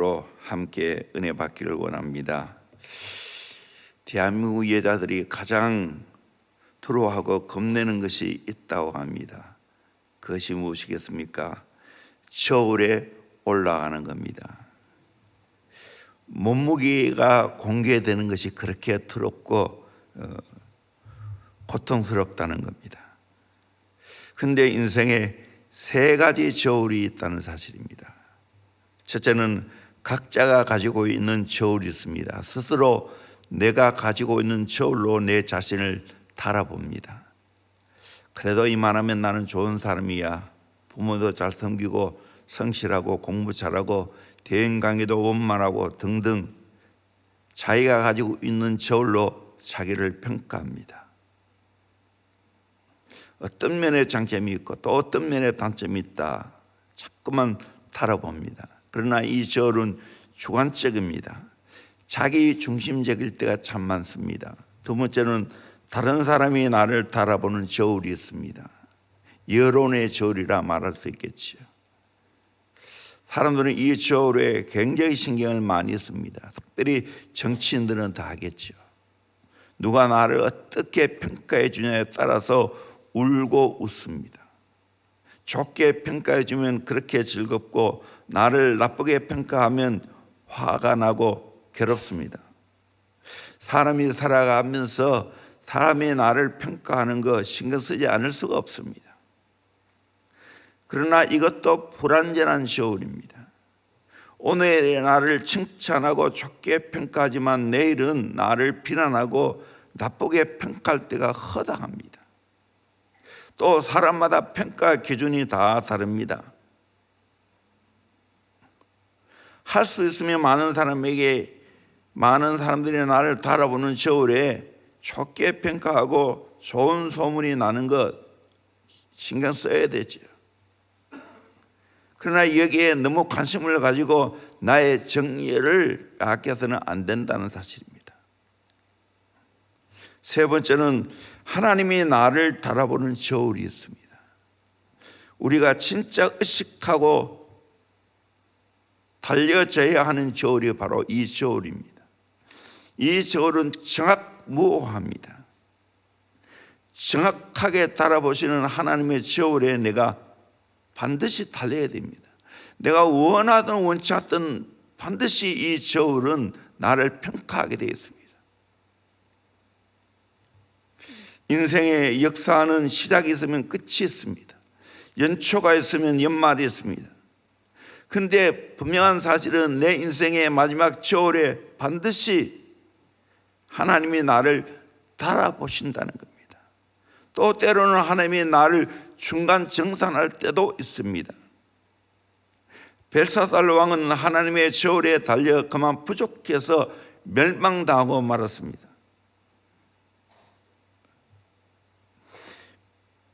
제목으로 함께 은혜 받기를 원합니다. 대한민국 여자들이 가장 두려워하고 겁내는 것이 있다고 합니다. 그것이 무엇이겠습니까? 저울에 올라가는 겁니다. 몸무게가 공개되는 것이 그렇게 두렵고 어, 고통스럽다는 겁니다. 근데 인생에 세 가지 저울이 있다는 사실입니다. 첫째는 각자가 가지고 있는 저울이 있습니다. 스스로 내가 가지고 있는 저울로 내 자신을 달아봅니다. 그래도 이만하면 나는 좋은 사람이야. 부모도 잘 섬기고 성실하고 공부 잘하고 대인 관계도 원만하고 등등 자기가 가지고 있는 저울로 자기를 평가합니다. 어떤 면에 장점이 있고 또 어떤 면에 단점이 있다. 자꾸만 달아봅니다. 그러나 이 저울은 주관적입니다. 자기 중심적일 때가 참 많습니다. 두 번째는 다른 사람이 나를 달아보는 저울이 있습니다. 여론의 저울이라 말할 수 있겠지요. 사람들은 이 저울에 굉장히 신경을 많이 씁니다. 특별히 정치인들은 다 하겠죠. 누가 나를 어떻게 평가해 주냐에 따라서 울고 웃습니다. 좋게 평가해 주면 그렇게 즐겁고 나를 나쁘게 평가하면 화가 나고 괴롭습니다. 사람이 살아가면서 사람이 나를 평가하는 거 신경 쓰지 않을 수가 없습니다. 그러나 이것도 불완전한 저울입니다. 오늘의 나를 칭찬하고 좋게 평가하지만 내일은 나를 비난하고 나쁘게 평가할 때가 허다합니다. 또 사람마다 평가 기준이 다 다릅니다. 할 수 있으면 많은 사람에게 많은 사람들이 나를 달아보는 저울에 좋게 평가하고 좋은 소문이 나는 것 신경 써야 되죠. 그러나 여기에 너무 관심을 가지고 나의 정의를 아껴서는 안 된다는 사실입니다. 세 번째는 하나님이 나를 달아보는 저울이 있습니다. 우리가 진짜 의식하고 달려져야 하는 저울이 바로 이 저울입니다. 이 저울은 정확무호합니다. 정확하게 달아보시는 하나님의 저울에 내가 반드시 달려야 됩니다. 내가 원하든 원치 않든 반드시 이 저울은 나를 평가하게 되어 있습니다. 인생의 역사는 시작이 있으면 끝이 있습니다. 연초가 있으면 연말이 있습니다. 근데 분명한 사실은 내 인생의 마지막 저울에 반드시 하나님이 나를 달아보신다는 겁니다. 또 때로는 하나님이 나를 중간 정산할 때도 있습니다. 벨사살 왕은 하나님의 저울에 달려 그만 부족해서 멸망당하고 말았습니다.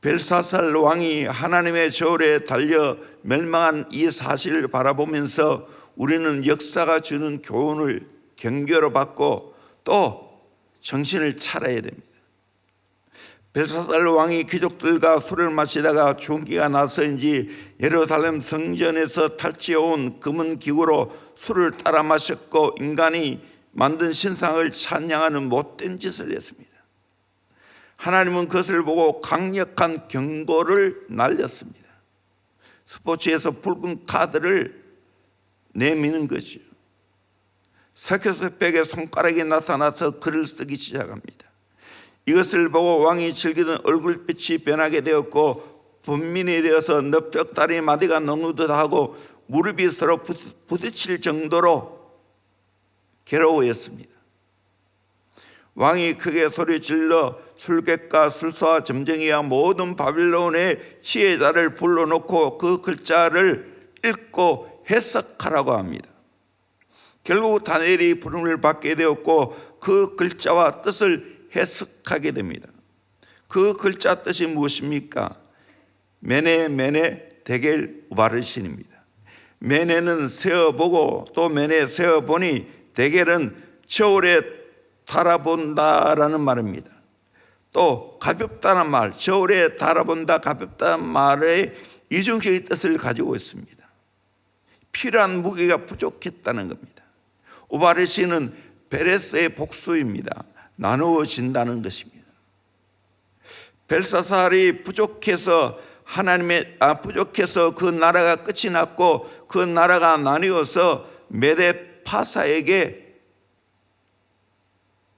벨사살 왕이 하나님의 저울에 달려 멸망한 이 사실을 바라보면서 우리는 역사가 주는 교훈을 경계로 받고 또 정신을 차려야 됩니다. 벨사살 왕이 귀족들과 술을 마시다가 중기가 나서인지 예루살렘 성전에서 탈취해온 금은 기구로 술을 따라 마셨고 인간이 만든 신상을 찬양하는 못된 짓을 했습니다. 하나님은 그것을 보고 강력한 경고를 날렸습니다. 스포츠에서 붉은 카드를 내미는 거죠. 사케스백의 손가락이 나타나서 글을 쓰기 시작합니다. 이것을 보고 왕이 즐기던 얼굴빛이 변하게 되었고 분민이 되어서 넙벽다리 마디가 녹는듯 하고 무릎이 서로 부딪힐 정도로 괴로워했습니다. 왕이 크게 소리 질러 술객과 술사와 점쟁이와 모든 바빌론의 지혜자를 불러놓고 그 글자를 읽고 해석하라고 합니다. 결국 다니엘이 부름을 받게 되었고 그 글자와 뜻을 해석하게 됩니다. 그 글자 뜻이 무엇입니까? 메네 메네 대겔 우바르신입니다. 메네는 세어보고 또 메네 세어보니 대겔은 저울에 달아본다라는 말입니다. 또 가볍다는 말, 저울에 달아본다 가볍다는 말의 이중적인 뜻을 가지고 있습니다. 필요한 무게가 부족했다는 겁니다. 오바레시는 베레스의 복수입니다. 나누어진다는 것입니다. 벨사살이 부족해서 하나님의 아 부족해서 그 나라가 끝이 났고 그 나라가 나뉘어서 메데 파사에게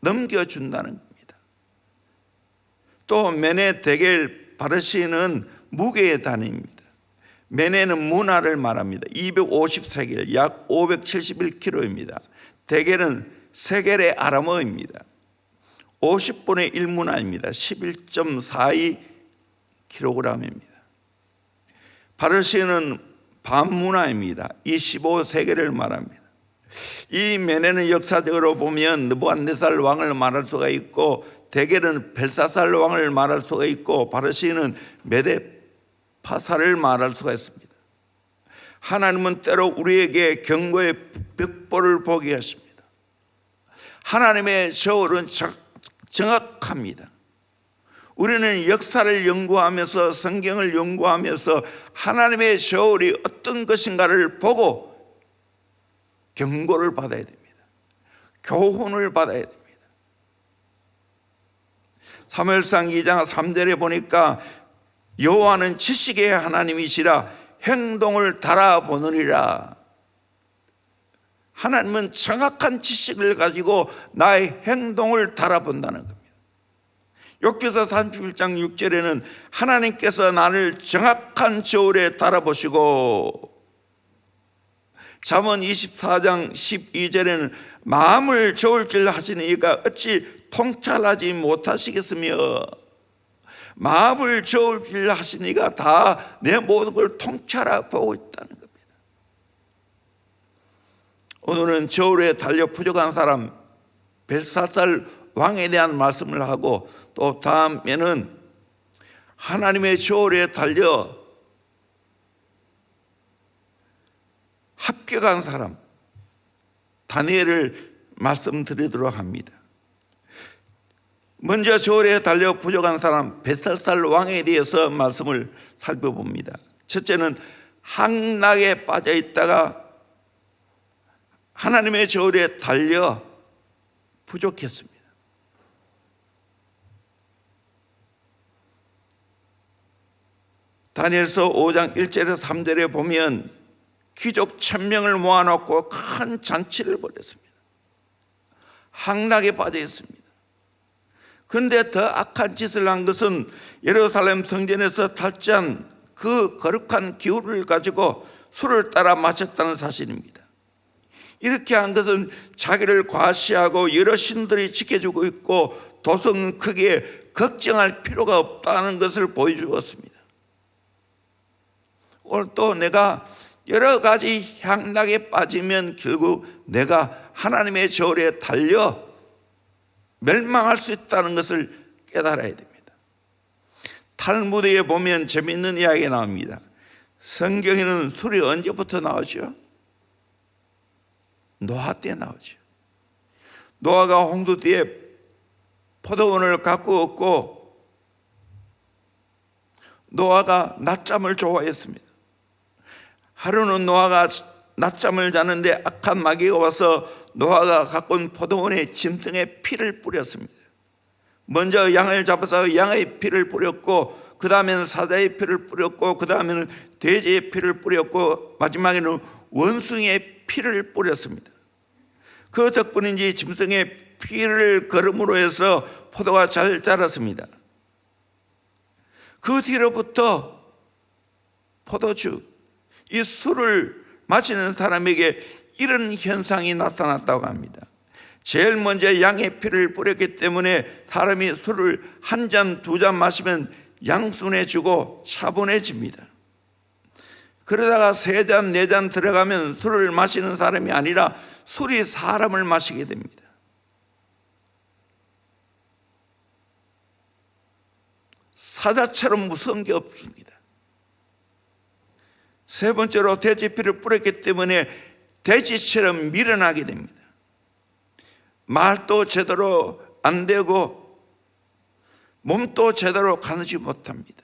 넘겨준다는. 또 메네 데겔 바르시는 무게의 단위입니다. 메네는 문화를 말합니다. 250세겔, 약 571kg입니다. 데겔은 세겔의 아람어입니다. 50분의 1문화입니다. 11.42kg입니다. 바르시는 반문화입니다. 25세계를 말합니다. 이 메네는 역사적으로 보면 느부한네살 왕을 말할 수가 있고 대개는 벨사살 왕을 말할 수가 있고 바르시는 메데 파사를 말할 수가 있습니다. 하나님은 때로 우리에게 경고의 벽보를 보게 하십니다. 하나님의 저울은 정확합니다. 우리는 역사를 연구하면서 성경을 연구하면서 하나님의 저울이 어떤 것인가를 보고 경고를 받아야 됩니다. 교훈을 받아야 됩니다. 사무엘상 2장 3절에 보니까 여호와는 지식의 하나님이시라 행동을 달아보느니라. 하나님은 정확한 지식을 가지고 나의 행동을 달아본다는 겁니다. 욥기서 31장 6절에는 하나님께서 나를 정확한 저울에 달아보시고 잠언 24장 12절에는 마음을 저울질 하시는 이가 어찌 통찰하지 못하시겠으며 마음을 저울질 하시니가 다 내 모든 걸 통찰하고 보고 있다는 겁니다. 오늘은 저울에 달려 부족한 사람 벨사살 왕에 대한 말씀을 하고 또 다음에는 하나님의 저울에 달려 합격한 사람 다니엘을 말씀드리도록 합니다. 먼저 저울에 달려 부족한 사람 베살살 왕에 대해서 말씀을 살펴봅니다. 첫째는 항락에 빠져 있다가 하나님의 저울에 달려 부족했습니다. 다니엘서 5장 1절에서 3절에 보면 귀족 천명을 모아놓고 큰 잔치를 벌였습니다. 항락에 빠져 있습니다. 그런데 더 악한 짓을 한 것은 예루살렘 성전에서 탈취한 그 거룩한 기후를 가지고 술을 따라 마셨다는 사실입니다. 이렇게 한 것은 자기를 과시하고 여러 신들이 지켜주고 있고 도성 크기에 걱정할 필요가 없다는 것을 보여주었습니다. 오늘 또 내가 여러 가지 향락에 빠지면 결국 내가 하나님의 저울에 달려 멸망할 수 있다는 것을 깨달아야 됩니다. 탈무드에 보면 재미있는 이야기가 나옵니다. 성경에는 술이 언제부터 나오죠? 노아 때 나오죠. 노아가 홍두 뒤에 포도원을 갖고 없고 노아가 낮잠을 좋아했습니다. 하루는 노아가 낮잠을 자는데 악한 마귀가 와서 노아가 갖고 온 포도원의 짐승의 피를 뿌렸습니다. 먼저 양을 잡아서 양의 피를 뿌렸고 그 다음에는 사자의 피를 뿌렸고 그 다음에는 돼지의 피를 뿌렸고 마지막에는 원숭이의 피를 뿌렸습니다. 그 덕분인지 짐승의 피를 걸음으로 해서 포도가 잘 자랐습니다. 그 뒤로부터 포도주 이 술을 마시는 사람에게 이런 현상이 나타났다고 합니다. 제일 먼저 양의 피를 뿌렸기 때문에 사람이 술을 한 잔, 두 잔 마시면 양순해지고 차분해집니다. 그러다가 세 잔, 네 잔 들어가면 술을 마시는 사람이 아니라 술이 사람을 마시게 됩니다. 사자처럼 무서운 게 없습니다. 세 번째로 돼지피를 뿌렸기 때문에 돼지처럼 밀어나게 됩니다. 말도 제대로 안 되고 몸도 제대로 가누지 못합니다.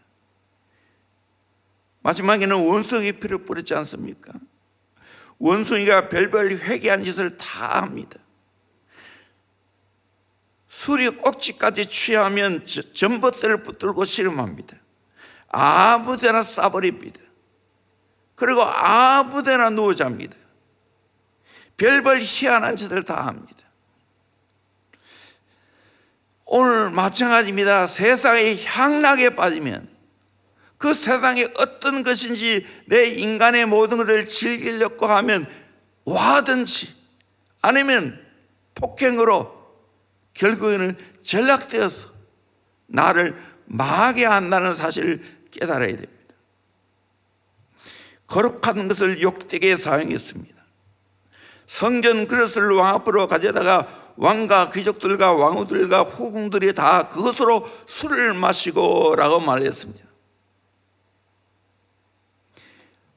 마지막에는 원숭이 피를 뿌렸지 않습니까? 원숭이가 별별 회개한 짓을 다 합니다. 술이 꼭지까지 취하면 저- 전봇대를 붙들고 씨름합니다. 아무 데나 싸버립니다. 그리고 아무데나 누워 잡니다. 별별 희한한 짓을 다 합니다. 오늘 마찬가지입니다. 세상에 향락에 빠지면 그 세상에 어떤 것인지 내 인간의 모든 것을 즐기려고 하면 와든지 아니면 폭행으로 결국에는 전락되어서 나를 망하게 한다는 사실을 깨달아야 됩니다. 거룩한 것을 욕되게 사용했습니다. 성전 그릇을 왕 앞으로 가져다가 왕과 귀족들과 왕후들과 후궁들이 다 그것으로 술을 마시고 라고 말했습니다.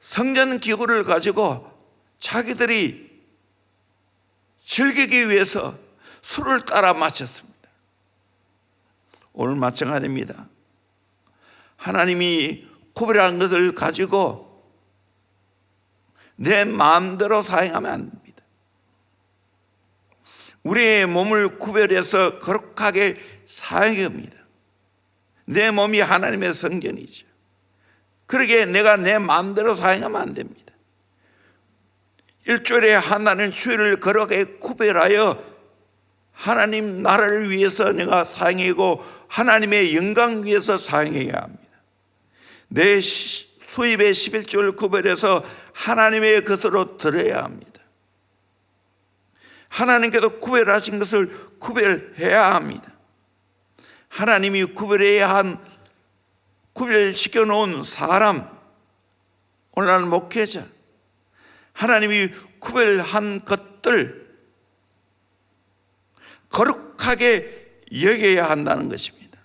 성전 기구를 가지고 자기들이 즐기기 위해서 술을 따라 마셨습니다. 오늘 마찬가지입니다. 하나님이 구별한 것을 가지고 내 마음대로 사용하면 안 됩니다. 우리의 몸을 구별해서 거룩하게 사용합니다. 내 몸이 하나님의 성전이죠. 그러게 내가 내 마음대로 사용하면 안 됩니다. 일주일에 하나는 주일을 거룩하게 구별하여 하나님 나라를 위해서 내가 사용하고 하나님의 영광 위해서 사용해야 합니다. 내 시- 수입의 11조를 구별해서 하나님의 것으로 드려야 합니다. 하나님께서 구별하신 것을 구별해야 합니다. 하나님이 구별해야 한 구별시켜 놓은 사람, 오늘날 목회자, 하나님이 구별한 것들 거룩하게 여겨야 한다는 것입니다.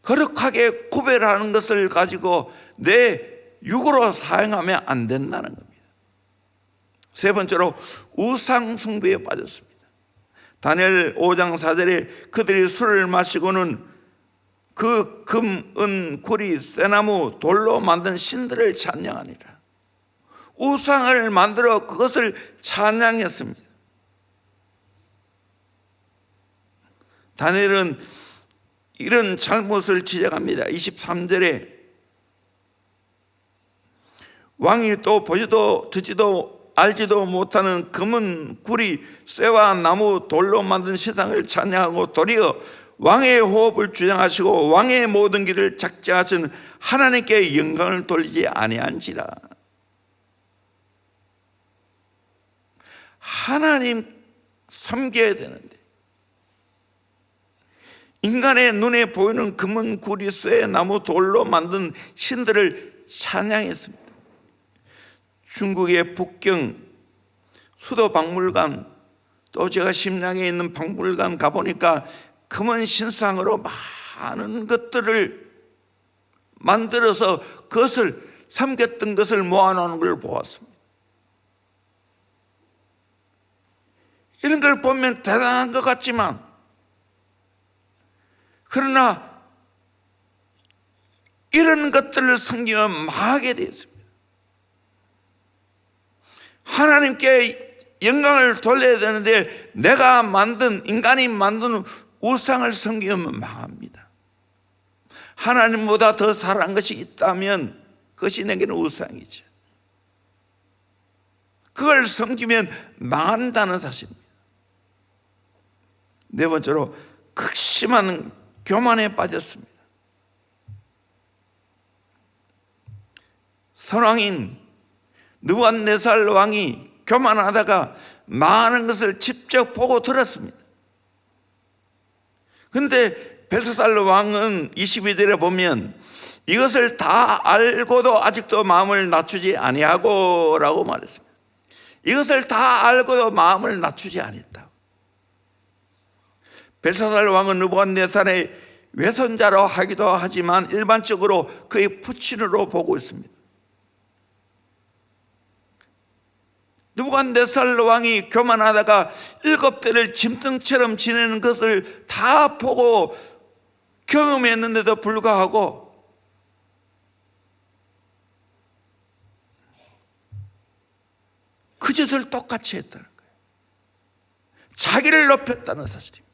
거룩하게 구별하는 것을 가지고 내 육으로 사용하면 안 된다는 겁니다. 세 번째로 우상 숭배에 빠졌습니다. 다니엘 5장 4절에 그들이 술을 마시고는 그 금, 은, 구리, 쇠나무, 돌로 만든 신들을 찬양하니라. 우상을 만들어 그것을 찬양했습니다. 다니엘은 이런 잘못을 지적합니다. 23절에 왕이 또 보지도 듣지도 알지도 못하는 금은 구리 쇠와 나무 돌로 만든 세상을 찬양하고 도리어 왕의 호흡을 주장하시고 왕의 모든 길을 작정하신 하나님께 영광을 돌리지 아니한지라 하나님 섬겨야 되는데 인간의 눈에 보이는 금은 구리 쇠 나무 돌로 만든 신들을 찬양했습니다. 중국의 북경 수도 박물관 또 제가 심양에 있는 박물관 가보니까 금은 신상으로 많은 것들을 만들어서 그것을 삼겼던 것을 모아놓은 걸 보았습니다. 이런 걸 보면 대단한 것 같지만 그러나 이런 것들을 섬기면 망하게 되어 있습니다. 하나님께 영광을 돌려야 되는데 내가 만든 인간이 만든 우상을 섬기면 망합니다. 하나님보다 더 사랑한 것이 있다면 그것이 내게는 우상이죠. 그걸 섬기면 망한다는 사실입니다. 네 번째로 극심한 교만에 빠졌습니다. 선왕인 느부갓네살 왕이 교만하다가 많은 것을 직접 보고 들었습니다. 근데 벨사살 왕은 22절에 보면 이것을 다 알고도 아직도 마음을 낮추지 아니하고 라고 말했습니다. 이것을 다 알고도 마음을 낮추지 아니했다. 벨사살 왕은 느부갓네살의 외손자로 하기도 하지만 일반적으로 그의 부친으로 보고 있습니다. 느부갓네살 왕이 교만하다가 일곱 대를 짐승처럼 지내는 것을 다 보고 경험했는데도 불구하고 그 짓을 똑같이 했다는 거예요. 자기를 높였다는 사실입니다.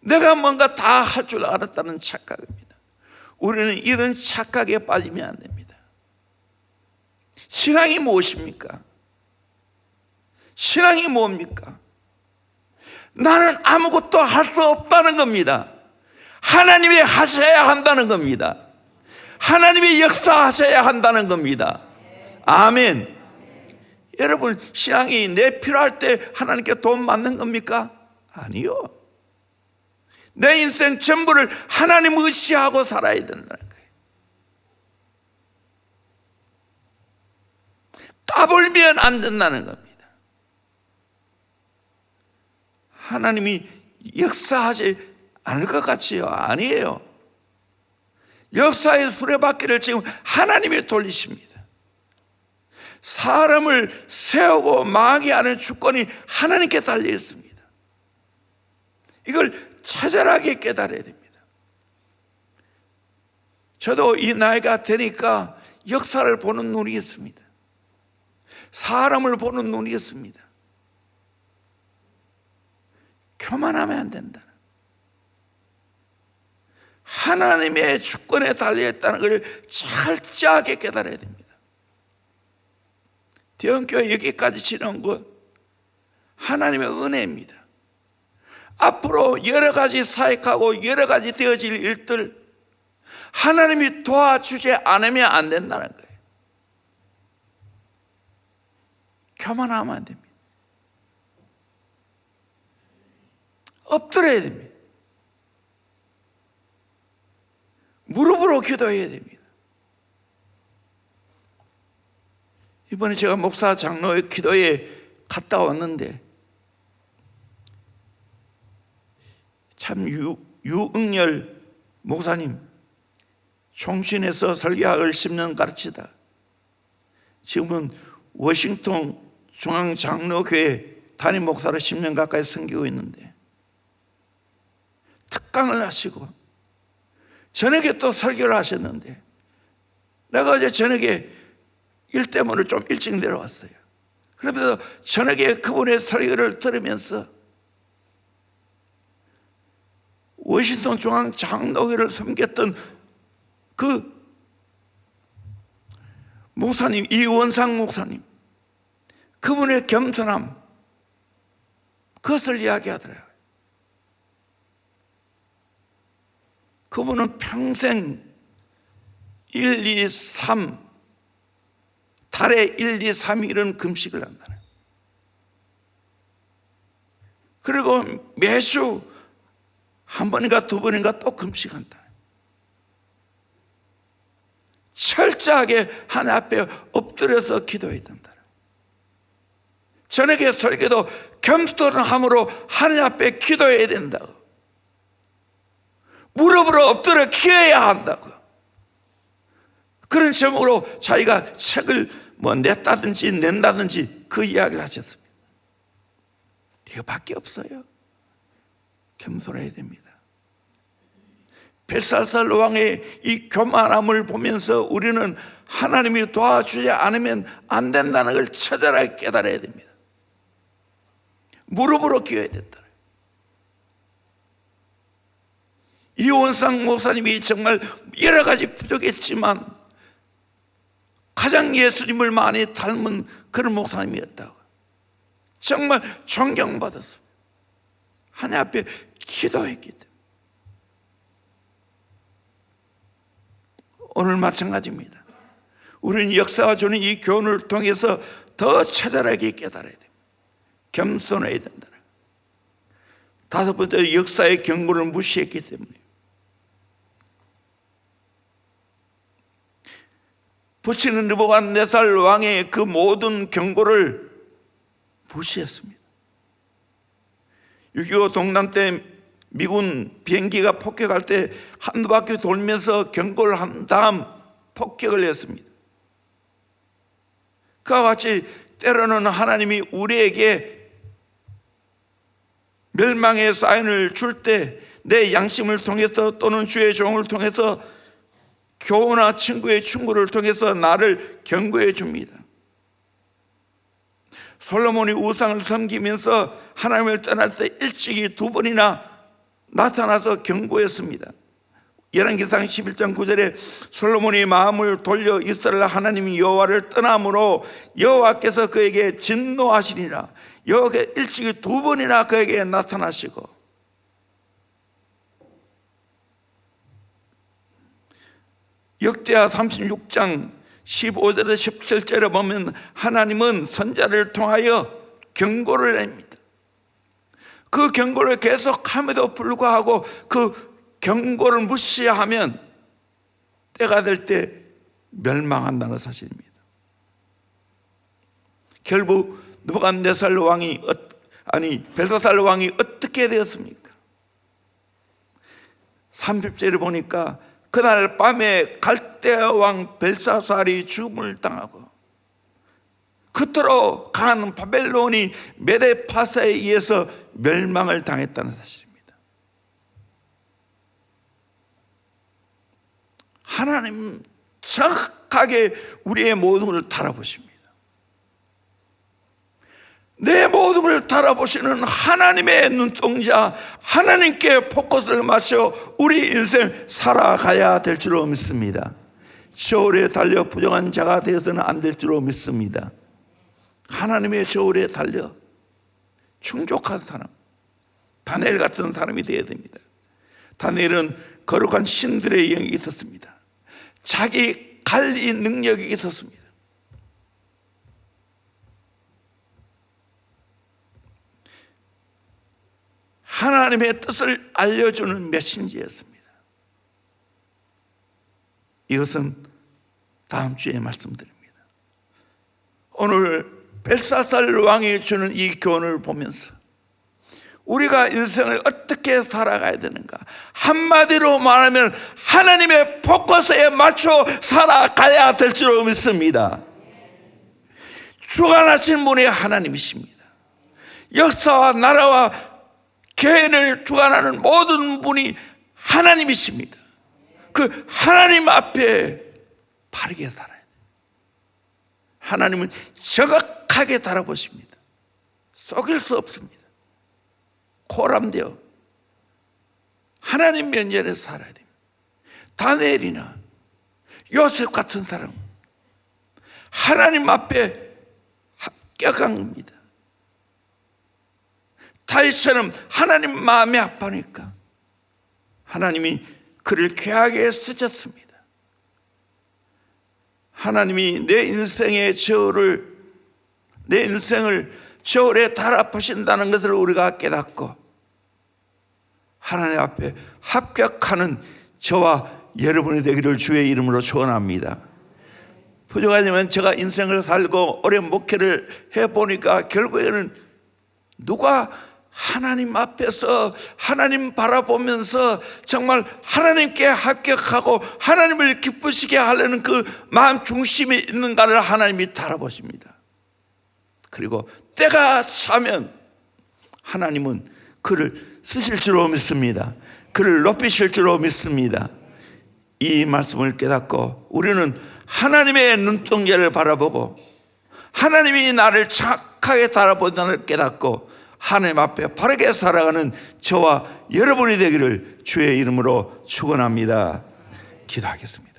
내가 뭔가 다 할 줄 알았다는 착각입니다. 우리는 이런 착각에 빠지면 안 됩니다. 신앙이 무엇입니까? 신앙이 뭡니까? 나는 아무것도 할 수 없다는 겁니다. 하나님이 하셔야 한다는 겁니다. 하나님이 역사하셔야 한다는 겁니다. 아멘. 여러분, 신앙이 내 필요할 때 하나님께 돈 맞는 겁니까? 아니요. 내 인생 전부를 하나님 의시하고 살아야 된다는 거예요. 까불면 안 된다는 겁니다. 하나님이 역사하지 않을 것 같지요? 아니에요. 역사의 수레바퀴를 지금 하나님이 돌리십니다. 사람을 세우고 망하게 하는 주권이 하나님께 달려 있습니다. 이걸 처절하게 깨달아야 됩니다. 저도 이 나이가 되니까 역사를 보는 눈이 있습니다. 사람을 보는 눈이 있습니다. 교만하면 안 된다. 하나님의 주권에 달려있다는 걸 철저하게 깨달아야 됩니다. 대형교회 여기까지 지는 것 하나님의 은혜입니다. 앞으로 여러 가지 사역하고 여러 가지 되어질 일들 하나님이 도와주지 않으면 안 된다는 거예요. 교만하면 안 됩니다. 엎드려야 됩니다. 무릎으로 기도해야 됩니다. 이번에 제가 목사 장로의 기도에 갔다 왔는데 참 유, 유응열 목사님 총신에서 설교학을 10년 가르치다 지금은 워싱턴 중앙장로교회 담임 목사로 10년 가까이 섬기고 있는데 특강을 하시고 저녁에 또 설교를 하셨는데 내가 어제 저녁에 일 때문에 좀 일찍 내려왔어요. 그러면서 저녁에 그분의 설교를 들으면서 워싱턴 중앙 장로회를 섬겼던 그 목사님 이원상 목사님 그분의 겸손함 그것을 이야기하더라고요. 그분은 평생 1, 2, 3 달에 1, 2, 3 이런 금식을 한다는 그리고 매주 한 번인가 두 번인가 또 금식한다. 철저하게 하나님 앞에 엎드려서 기도해야 된다. 저녁에 설교도 겸손함으로 하나님 앞에 기도해야 된다고. 무릎으로 엎드려 기어야 한다고. 그런 제목으로 자기가 책을 뭐 냈다든지 낸다든지 그 이야기를 하셨습니다. 이거밖에 없어요. 겸손해야 됩니다. 벨살살 왕의 이 교만함을 보면서 우리는 하나님이 도와주지 않으면 안 된다는 걸 처절하게 깨달아야 됩니다. 무릎으로 기어야 된다. 이원상 목사님이 정말 여러 가지 부족했지만 가장 예수님을 많이 닮은 그런 목사님이었다고. 정말 존경받았습니다. 하나님 앞에 기도했기 때문에. 오늘 마찬가지입니다. 우리는 역사가 주는 이 교훈을 통해서 더 처절하게 깨달아야 됩니다. 겸손해야 된다는 다섯 번째 역사의 경고를 무시했기 때문에 부치는 느부갓네살 왕의 그 모든 경고를 무시했습니다. 6.25 동남 때 미군 비행기가 폭격할 때 한두 바퀴 돌면서 경고를 한 다음 폭격을 했습니다. 그와 같이 때로는 하나님이 우리에게 멸망의 사인을 줄 때 내 양심을 통해서 또는 주의 종을 통해서 교우나 친구의 충고를 통해서 나를 경고해 줍니다. 솔로몬이 우상을 섬기면서 하나님을 떠날 때 일찍이 두 번이나 나타나서 경고했습니다. 열왕기상 11장 9절에 솔로몬이 마음을 돌려 이스라엘 하나님 여호와를 떠남으로 여호와께서 그에게 진노하시니라. 여호와께 일찍이 두 번이나 그에게 나타나시고 역대하 36장 15절에서 17절에 보면 하나님은 선자를 통하여 경고를 냅니다. 그 경고를 계속함에도 불구하고 그 경고를 무시하면 때가 될 때 멸망한다는 사실입니다. 결국 누간네살 왕이 어- 아니 벨사살 왕이 어떻게 되었습니까? 30절에 보니까 그날 밤에 갈대아 왕 벨사살이 죽음을 당하고 그토록 간 바벨론이 메데파사에 의해서 멸망을 당했다는 사실입니다. 하나님 정확하게 우리의 모든 것을 달아보십니다. 내 모든 걸 달아보시는 하나님의 눈동자, 하나님께 포커스를 맞춰 우리 인생 살아가야 될 줄로 믿습니다. 저울에 달려 부정한 자가 되어서는 안 될 줄로 믿습니다. 하나님의 저울에 달려 충족한 사람, 다니엘 같은 사람이 되어야 됩니다. 다니엘은 거룩한 신들의 영이 있었습니다. 자기 관리 능력이 있었습니다. 하나님의 뜻을 알려주는 메신지였습니다. 이것은 다음 주에 말씀드립니다. 오늘 벨사살 왕이 주는 이 교훈을 보면서 우리가 인생을 어떻게 살아가야 되는가? 한마디로 말하면 하나님의 포커스에 맞춰 살아가야 될줄 믿습니다. 주관하신 분이 하나님이십니다. 역사와 나라와 개인을 주관하는 모든 분이 하나님이십니다. 그 하나님 앞에 바르게 살아야 돼요. 하나님은 정확하게 달아보십니다. 속일 수 없습니다. 코람되어 하나님 면전에 살아야 됩니다. 다니엘이나 요셉 같은 사람 하나님 앞에 합격한 겁니다. 다윗처럼 하나님 마음이 아파니까 하나님이 그를 귀하게 쓰셨습니다. 하나님이 내 인생의 저울을 내 인생을 저울에 달아보신다는 것을 우리가 깨닫고 하나님 앞에 합격하는 저와 여러분이 되기를 주의 이름으로 축원합니다. 부족하지만 제가 인생을 살고 오랜 목회를 해보니까 결국에는 누가 하나님 앞에서 하나님 바라보면서 정말 하나님께 합격하고 하나님을 기쁘시게 하려는 그 마음 중심이 있는가를 하나님이 달아보십니다. 그리고 때가 차면 하나님은 그를 쓰실 줄로 믿습니다. 그를 높이실 줄로 믿습니다. 이 말씀을 깨닫고 우리는 하나님의 눈동자를 바라보고 하나님이 나를 착하게 달아본다는 깨닫고 하나님 앞에 바르게 살아가는 저와 여러분이 되기를 주의 이름으로 축원합니다. 기도하겠습니다.